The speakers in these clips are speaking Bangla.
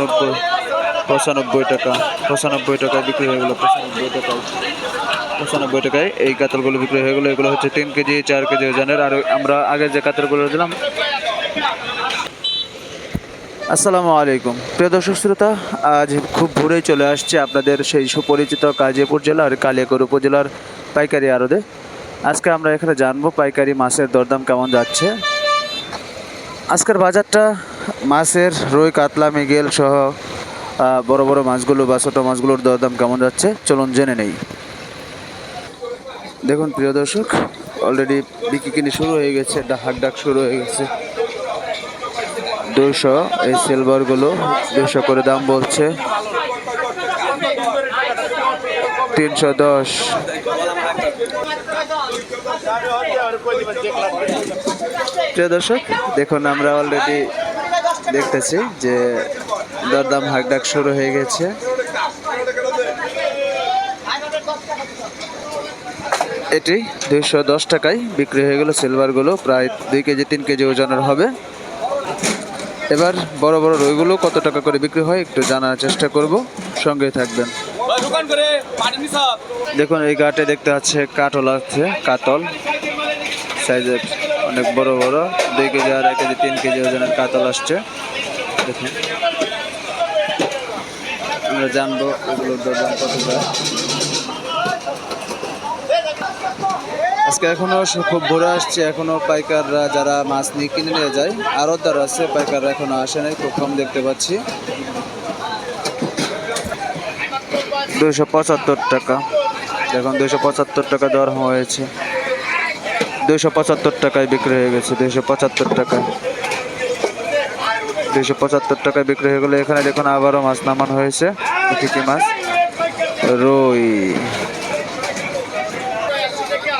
নব্বই পঁচানব্বই টাকা, পঁচানব্বই টাকায় বিক্রি হয়ে গেলো, পঁচানব্বই টাকায় পঁচানব্বই টাকায় এই কাতলগুলো বিক্রি হয়ে গেলো, এগুলো হচ্ছে তিন কেজি, চার কেজি ওজনের। আর আমরা আগে যে কাতলগুলো দিলাম। আসসালামু আলাইকুম। প্রিয় দর্শক শ্রোতা, আজ খুব ভোরেই চলে আসছে আপনাদের সেই সুপরিচিত কাজিয়াপুর জেলার কালিয়াকর উপজেলার পাইকারি আড়দে আজকে আমরা এখানে জানব পাইকারি মাছের দরদাম কেমন যাচ্ছে। আজকের বাজারটা মাছের রুই, কাতলা, মিগেল সহ বড় বড় মাছগুলো বা ছোটো মাছগুলোর দরদাম কেমন যাচ্ছে চলুন জেনে নেই। দেখুন, প্রিয় দর্শক অলরেডি বিক্রি কিনি শুরু হয়ে গেছে ডাক ডাক শুরু হয়ে গেছে। দুশো এই সিলভারগুলো দুশো করে দাম বলছে। তিনশো দশ। প্রিয় দর্শক, দেখুন, আমরা অলরেডি দেখতেছি যে দরদাম হাকডাক শুরু হয়ে গেছে। এটি দুইশো দশ টাকায় বিক্রি হয়ে গেল সিলভারগুলো প্রায় দুই কেজি তিন কেজি ওজনের হবে। এবার বড় বড় রইগুলো কত টাকা করে বিক্রি হয় একটু জানার চেষ্টা করব সঙ্গে থাকবেন। দেখুন এই ঘাটে দেখতে পাচ্ছে কাটল আছে কাতল। সাইজের অনেক বড় বড়, দুই কেজি আড়াই কেজি, তিন কেজি ওজনের কাতল আসছে। দেখুন। আমরা জানব এগুলোর দাম কত আজকে এখনও খুব ভোরে আসছে, এখনও পাইকাররা যারা মাছ নিয়ে কিনে নিয়ে যায় আরও যারা আছে, পাইকাররা এখনও আসে নাই, খুব কম দেখতে পাচ্ছি। দুইশো পঁচাত্তর টাকা। দেখুন, দুইশো পঁচাত্তর টাকা দর হয়েছে। দুইশো পঁচাত্তর টাকায় বিক্রি হয়ে গেছে, দুইশো পঁচাত্তর টাকায়। দুইশো পঁচাত্তর টাকায় বিক্রি হয়ে গেলে। এখানে দেখুন আবারও মাছ নামানো হয়েছে। কি মাছ? রুই।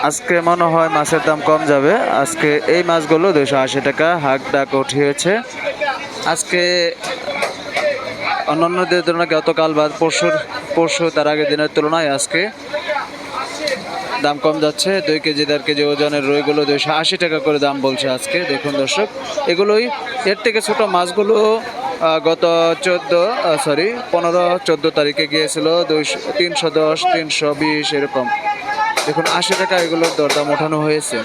আজকে মনে হয় মাছের দাম কম যাবে। আজকে এই মাছগুলো দুইশো আশি টাকা হাক ডাক উঠিয়েছে। আজকে অন্যান্য দিনের তুলনায় গতকাল বা পরশুর পরশু তার আগের দিনের তুলনায় আজকে দাম কম যাচ্ছে, দুই কেজি, দেড় কেজি ওজনের রইগুলো দুইশো আশি টাকা করে দাম বলছে আজকে। দেখুন দর্শক, এগুলোই এর থেকে ছোট মাছগুলো গত চোদ্দ সরি পনেরো, চোদ্দ তারিখে গিয়েছিল, দুইশো, তিনশো দশ, তিনশো বিশ, এরকম। দেখুন, আশি টাকা এগুলোর দরদাম ওঠানো হয়েছে।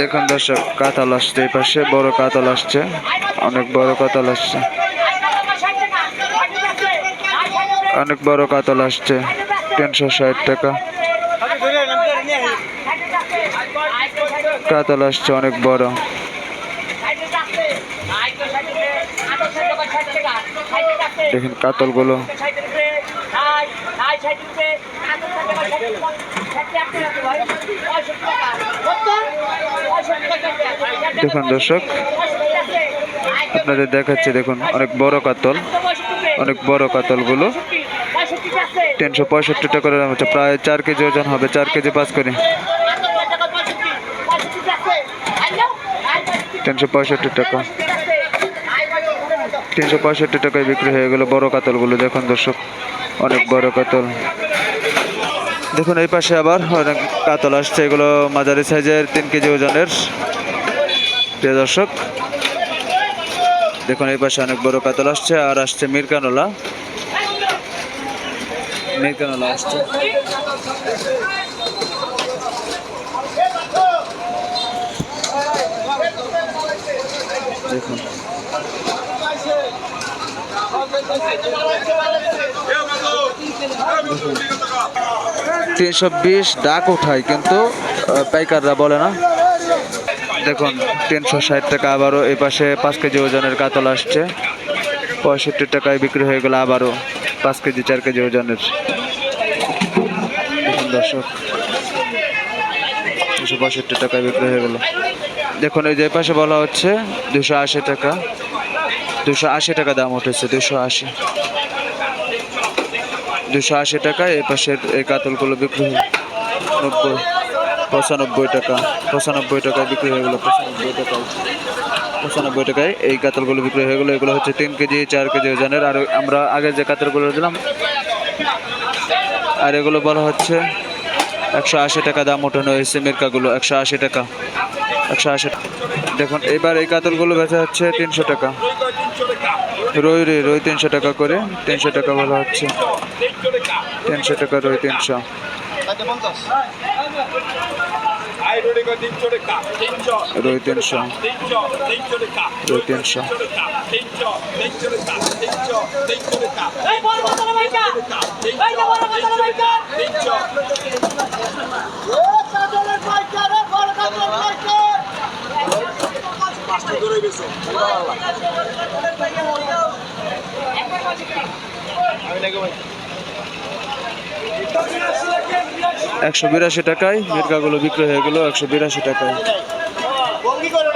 দেখুন দর্শক, কাতাল আসছে এই পাশে, বড় কাতাল আসছে, অনেক বড় কাতাল আসছে। অনেক বড় কাতল আসছে, তিনশো ষাট টাকা। কাতাল আসছে অনেক বড়। দেখুন কাতলগুলো। দেখুন দর্শক, আপনাদের দেখাচ্ছে দেখুন, অনেক বড় কাতল, অনেক বড় কাতলগুলো। তিনশো পঁয়ষট্টি টাকা দাম হচ্ছে। প্রায় চার কেজি ওজন হবে, চার কেজি পাঁচ করে তিনশো পঁয়ষট্টি টাকা তিনশো পঁয়ষট্টি টাকায় বিক্রি হয়ে গেল বড় কাতলগুলো। দেখুন দর্শক, অনেক বড় কাতল। দেখুন, এই পাশে আবার অনেক কাতল আসছে। এগুলো মাঝারি সাইজের তিন কেজি ওজনের। প্রিয় দর্শক, দেখুন, এই পাশে অনেক বড় কাতল আসছে। আর আসছে মিরকানোলা আসছে। দেখুন। তিনশো বিশ ডাক উঠায় কিন্তু পাইকাররা বলে না। দেখুন, তিনশো ষাট টাকা আবারও এই পাশে পাঁচ কেজি ওজনের কাতল আসছে। পঁয়ষট্টি টাকায় বিক্রি হয়ে গেল আবারও পাঁচ কেজি, চার কেজি ওজনের। দর্শক। দুশো পঁয়ষট্টি টাকায় বিক্রি হয়ে গেল। দেখুন, এই যে পাশে বলা হচ্ছে দুশো আশি টাকা। দুশো আশি টাকা দাম উঠেছে, দুশো আশি। দুশো আশি টাকা এই পাশের এই কাতলগুলো বিক্রি হয়ে নব্বই, পঁচানব্বই টাকা, পঁচানব্বই টাকায় বিক্রি হয়ে গেলো, পঁচানব্বই টাকায় পঁচানব্বই টাকায় এই কাতলগুলো বিক্রি হয়ে গেলো। এগুলো হচ্ছে তিন কেজি, চার কেজি ওজনের। আর আমরা আগে যে কাতলগুলো দিলাম, আর এগুলো বলা হচ্ছে একশো আশি টাকা দাম ওঠানো হয়েছে মির্কাগুলো, একশো আশি টাকা। একশো আশি দেখুন, এবার এই কাতলগুলো বেচা হচ্ছে তিনশো টাকা। রই রে রই তিনশো টাকা করে, তিনশো টাকা বলা হচ্ছে। তিনশো টাকা, রই তিনশো। রই তিনশো রই তিনশো। এই বড় মাথার একশো বিরাশি টাকায় মির্কাগুলো বিক্রি হয়ে গেলো একশো বিরাশি টাকায়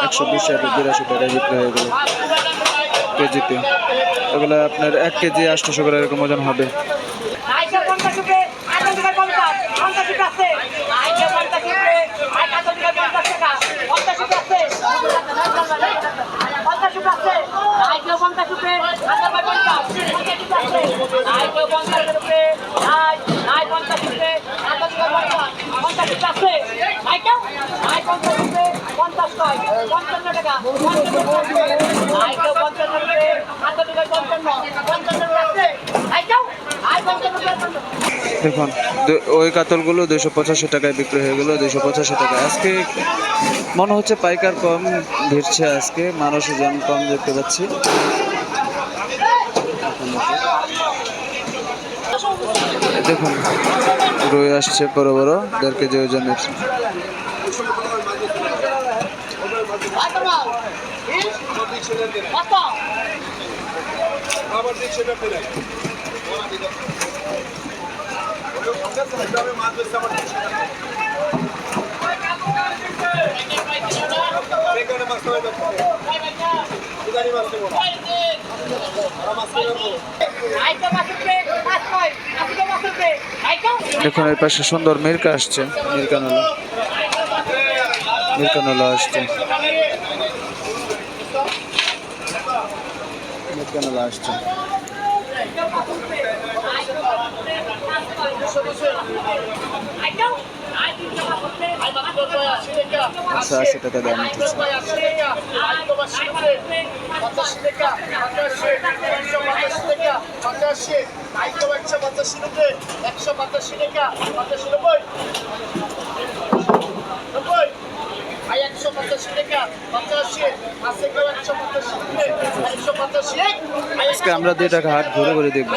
একশো বিশ বিরাশি টাকায় বিক্রি হয়ে গেলো কেজিতে এগুলো আপনার এক কেজি আটশোশো করে এরকম ওজন হবে আইসা দেখুন ওই কাতলগুলো দুশো পঁচাশি টাকায় বিক্রি হয়ে গেলো দুশো পঁচাশি টাকা। আজকে মনে হচ্ছে পাইকার কম ভিড়ছে আজকে, মানুষ মানুষজন কম দেখতে পাচ্ছি। দেখুন রয়ে আসছে বড় বড়, দেড় কেজি ওজনের দেখুন এর পাশে সুন্দর মির্কা আসছে মির্কানোলা। মির্কানোলা আসছে। মির্কানোলা আসছে? একশো আশি টাকা দাম একশো পঁচাশি টাকা পঁচাশি নব্বই নব্বই আই একশো পঁচাশি টাকা পঁচাশি আছে কেউ একশো একশো আজকে আমরা দুই টাকা হাট ঘুরে ঘুরে দেখব।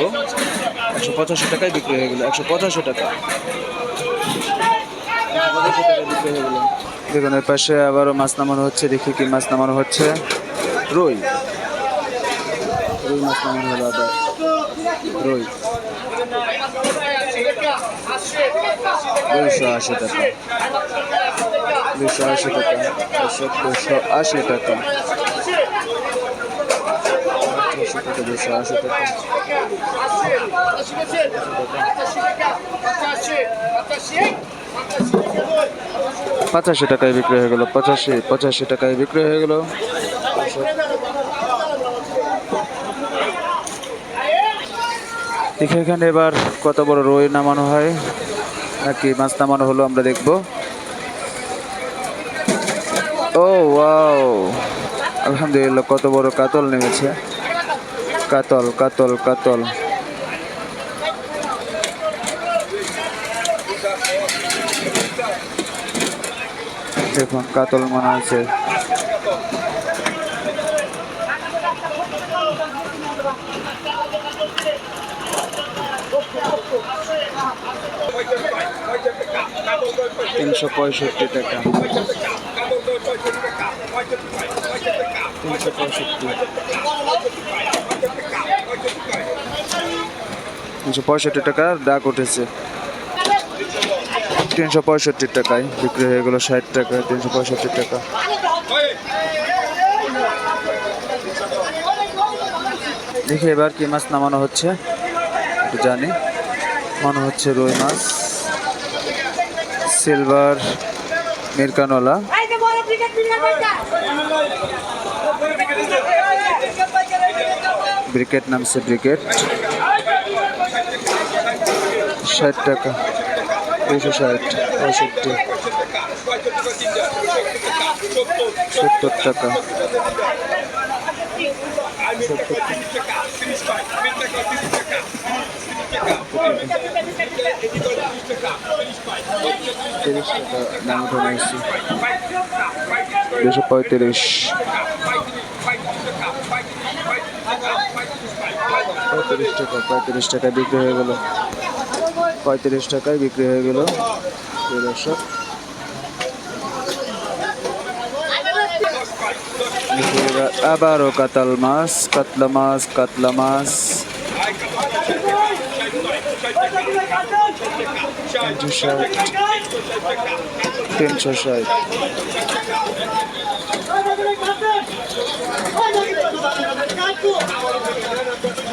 একশো পঁচাশি টাকায় বিক্রি হয়ে গেলো একশো পঁচাশি টাকা। বিক্রি হয়ে গেলো। দেখুন এর পাশে আবারও মাছ নামানো হচ্ছে দেখি কি মাছ নামানো হচ্ছে। রুই। রুই মাছ নামানো হলো আবার। রুই। দুইশো আশি টাকা দুইশো আশি টাকা দুশো আশি টাকা দুশো টাকা দুশো আশি টাকা পঁচাশি টাকায় বিক্রি হয়ে গেল পঁচাশি পঁচাশি টাকায় বিক্রি হয়ে গেল দেখে এখানে এবার কত বড় রই নামানো হয়। নাকি মাছ নামানো হলো আমরা দেখব। ও, ওয়াও। আলহামদুলিল্লাহ, কত বড় কাতল নেমেছে। কাতল কাতল কাতল। দেখুন, কাতল মনে হচ্ছে তিনশো পঁয়ষট্টি টাকা। তিনশো পঁয়ষট্টি। তিনশো পঁয়ষট্টি টাকা ডাক উঠেছে। তিনশো পঁয়ষট্টি টাকায় বিক্রি হয়ে গেলো ষাট টাকা, তিনশো পঁয়ষট্টি টাকা। দেখি এবার কি মাছ নামানো হচ্ছে। জানি। মনে হচ্ছে রুই মাছ। সিলভার মিরকানোলা ব্রিকেট নামছে ব্রিকেট। ষাট টাকা দুশো ষাট পঁয়ষট্টি। সত্তর টাকা। তিরিশ টাকা দাম উঠে নিয়েছি দুশো পঁয়ত্রিশ পঁয়ত্রিশ টাকা পঁয়ত্রিশ টাকায় বিক্রি হয়ে গেল পঁয়ত্রিশ টাকায় বিক্রি হয়ে গেল দর্শক আবারও কাতাল মাছ কাতলা মাছ কাতলা মাছ ষাট তিনশো ষাট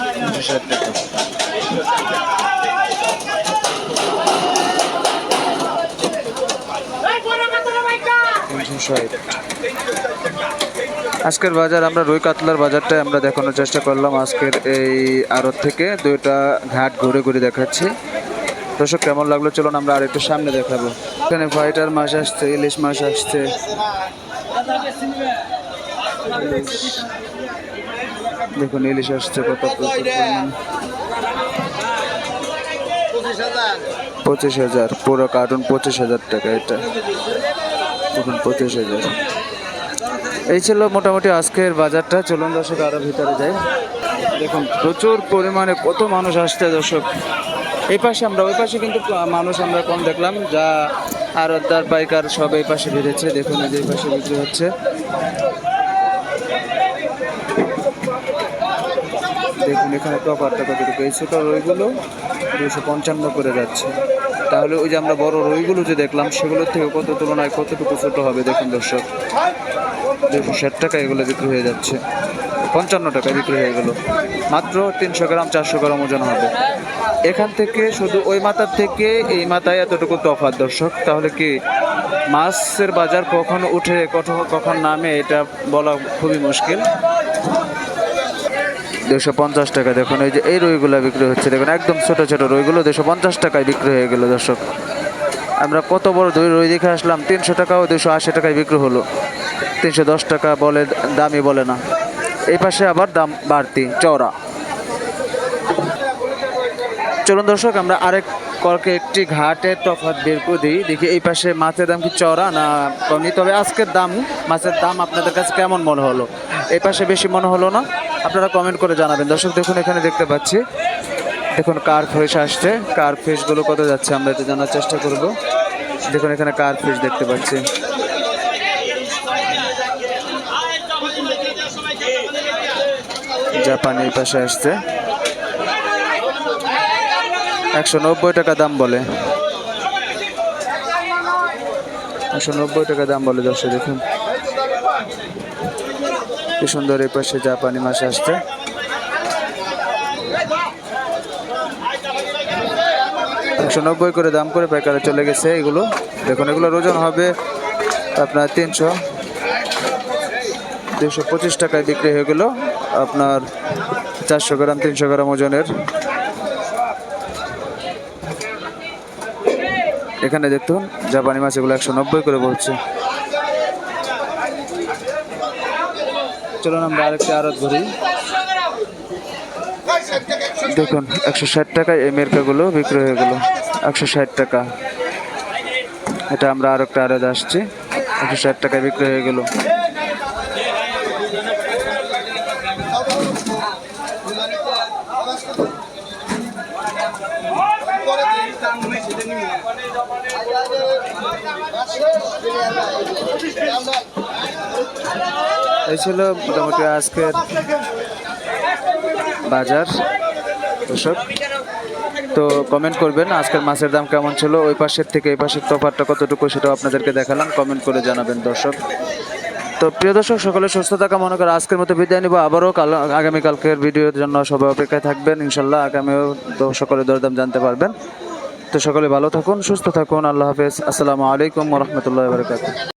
তিনশো ষাট টাকা ষাট। আজকের বাজার, আমরা রুই কাতলার বাজারটাই আমরা দেখানোর চেষ্টা করলাম আজকের এই আড়ত থেকে। দুইটা ঘাট ঘুরে ঘুরে দেখাচ্ছি। দর্শক, কেমন লাগল? চলুন আমরা আর একটু সামনে দেখাবো। এখানে ফাইটার মাছ আসছে, ইলিশ মাছ আসছে। দেখুন, ইলিশ আসছে কত পঁচিশ হাজার, পুরো কার্টুন পঁচিশ হাজার টাকা এটা। দেখুন, পঁচিশ হাজার। এই ছিল মোটামুটি আজকের বাজারটা। চলুন দর্শক, আরও ভিতরে যাই। দেখুন, প্রচুর পরিমাণে কত মানুষ আসছে দর্শক। এই পাশে আমরা, ওই পাশে কিন্তু মানুষ আমরা কম দেখলাম, যা আর আরতদার পাইকার সব এই পাশে বেড়েছে। দেখুন, এই যে এই পাশে বিক্রি হচ্ছে। দেখুন, এখানে টপারটা কতটুকু এই ছোটো রইগুলো দুশো পঞ্চান্ন করে যাচ্ছে। তাহলে ওই যে আমরা বড় রইগুলো যে দেখলাম, সেগুলোর থেকে কত তুলনায় কতটুকু ছোট হবে দেখুন দর্শক। দুশো ষাট টাকা এগুলো বিক্রি হয়ে যাচ্ছে। পঞ্চান্ন টাকা বিক্রি হয়ে গেল। মাত্র তিনশো গ্রাম, চারশো গ্রাম ওজন হবে। এখান থেকে শুধু ওই মাথার থেকে এই মাথায় এতটুকু তফাৎ দর্শক। তাহলে কি মাছের বাজার কখন উঠে কখন নামে, এটা বলা খুবই মুশকিল। দুশো পঞ্চাশ টাকা। দেখুন, এই যে এই রইগুলো বিক্রি হচ্ছে। দেখুন, একদম ছোট ছোট রইগুলো দুশো পঞ্চাশ টাকায় বিক্রি হয়ে গেল, দর্শক। আমরা কত বড় দুই রই দেখে আসলাম, তিনশো টাকা ও দুশো আশি টাকায় বিক্রি হলো। তিনশো দশ টাকা বলে, দামই বলে না। এই পাশে আবার দাম বাড়তি, চওড়া। চলুন দর্শক, আমরা আরেক কলকে একটি ঘাটের তফাৎ বের করে দিই। দেখি এই পাশে মাছের দাম কি চড়া না কমনি তবে আজকের দাম, মাছের দাম আপনাদের কাছে কেমন মনে হলো? এই পাশে বেশি মনে হলো না? আপনারা কমেন্ট করে জানাবেন। দর্শক, দেখুন, এখানে দেখতে পাচ্ছি। দেখুন কার ফিশ আসছে। কার ফিশগুলো কত যাচ্ছে, আমরা এটা জানার চেষ্টা করব। দেখুন, এখানে কার ফিশ দেখতে পাচ্ছি। জাপানি এই পাশে আসছে। একশো নব্বই টাকা দাম বলে। একশো নব্বই টাকা দাম বলে দর্শক, দেখুন। কি সুন্দর এই পাশে জাপানি মাছ আসছে। একশো নব্বই করে দাম করে পাইকারে চলে গেছে এগুলো। দেখুন, এগুলোর ওজন হবে আপনার তিনশো। দুশো পঁচিশ টাকায় বিক্রি হয়ে গেল। আপনার চারশো গ্রাম, তিনশো গ্রাম ওজনের। এখানে দেখুন, জাপানি মাছ এগুলো একশো নব্বই করে বলছে। চলুন, আমরা আরেকটা আড়ত ধরি। দেখুন, একশো ষাট টাকায় এই মেরকাগুলো বিক্রি হয়ে গেল। একশো ষাট টাকা। এটা আমরা আর একটা আড়ত আসছি। একশো ষাট টাকায় বিক্রি হয়ে গেল। এই ছিল মোটামুটি আজকের বাজার, দর্শক। তো কমেন্ট করবেন আজকের মাছের দাম কেমন ছিল, ওই পাশের থেকে এই পাশের তফাতটা কতটুকু সেটাও আপনাদেরকে দেখালাম কমেন্ট করে জানাবেন দর্শক। তো প্রিয় দর্শক, সকলে সুস্থ থাকা, মনে করে আজকের মতো বিদায় নিব, আবারও কাল, আগামীকালকের ভিডিওর জন্য সবাই অপেক্ষায় থাকবেন ইনশাল্লাহ আগামীও তো সকলে দরদাম জানতে পারবেন। তো সকলে ভালো থাকুন, সুস্থ থাকুন, আল্লাহ হাফেজ, আসসালামু আলাইকুম রহমতুল্লাহ বারকাত